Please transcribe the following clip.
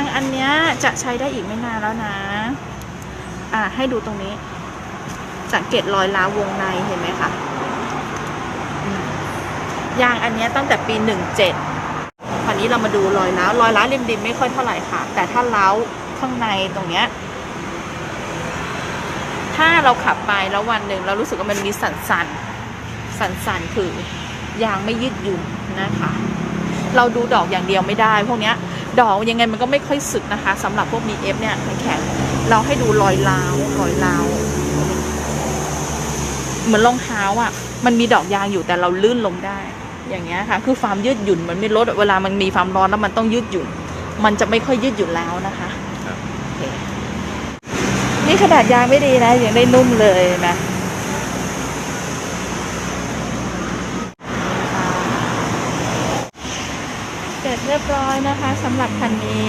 างอันเนี้ยจะใช้ได้อีกไม่นานแล้วนะ อ่าให้ดูตรงนี้ สังเกตรอยร้าวงในเห็นไหมคะมยางอันเนี้ยตั้งแต่ปีหนึ่งเจ็ดคราวนี้เรามาดูรอยร้าวรอยร้าวริมดินไม่ค่อยเท่าไหร่ค่ะ แต่ถ้าร้าวข้างในตรงเนี้ย ถ้าเราขับไปแล้ววันหนึ่งเรารู้สึกว่ามันมีสันสันสันสันคือยางไม่ยืดหยุ่นนะคะ เราดูดอกอย่างเดียวไม่ได้ พวกเนี้ย ดอกยังไงมันก็ไม่ค่อยสึกนะคะสำหรับพวก BF เนี่ยแข็งๆเราให้ดูรอยร้าวรอยร้าวเหมือนรองเท้าอะ มันมีดอกยางอยู่แต่เราลื่นลงได้ อย่างเงี้ยค่ะ คือความยืดหยุ่นมันไม่ลดเวลามันมีความร้อนแล้วมันต้องยืดหยุ่น มันจะไม่ค่อยยืดหยุ่นแล้วนะคะครับโอเคนี่ขนาดยางไม่ดีนะยังได้นุ่มเลยนะ ร็จเรียบร้อยนะคะสำหรับคันนี้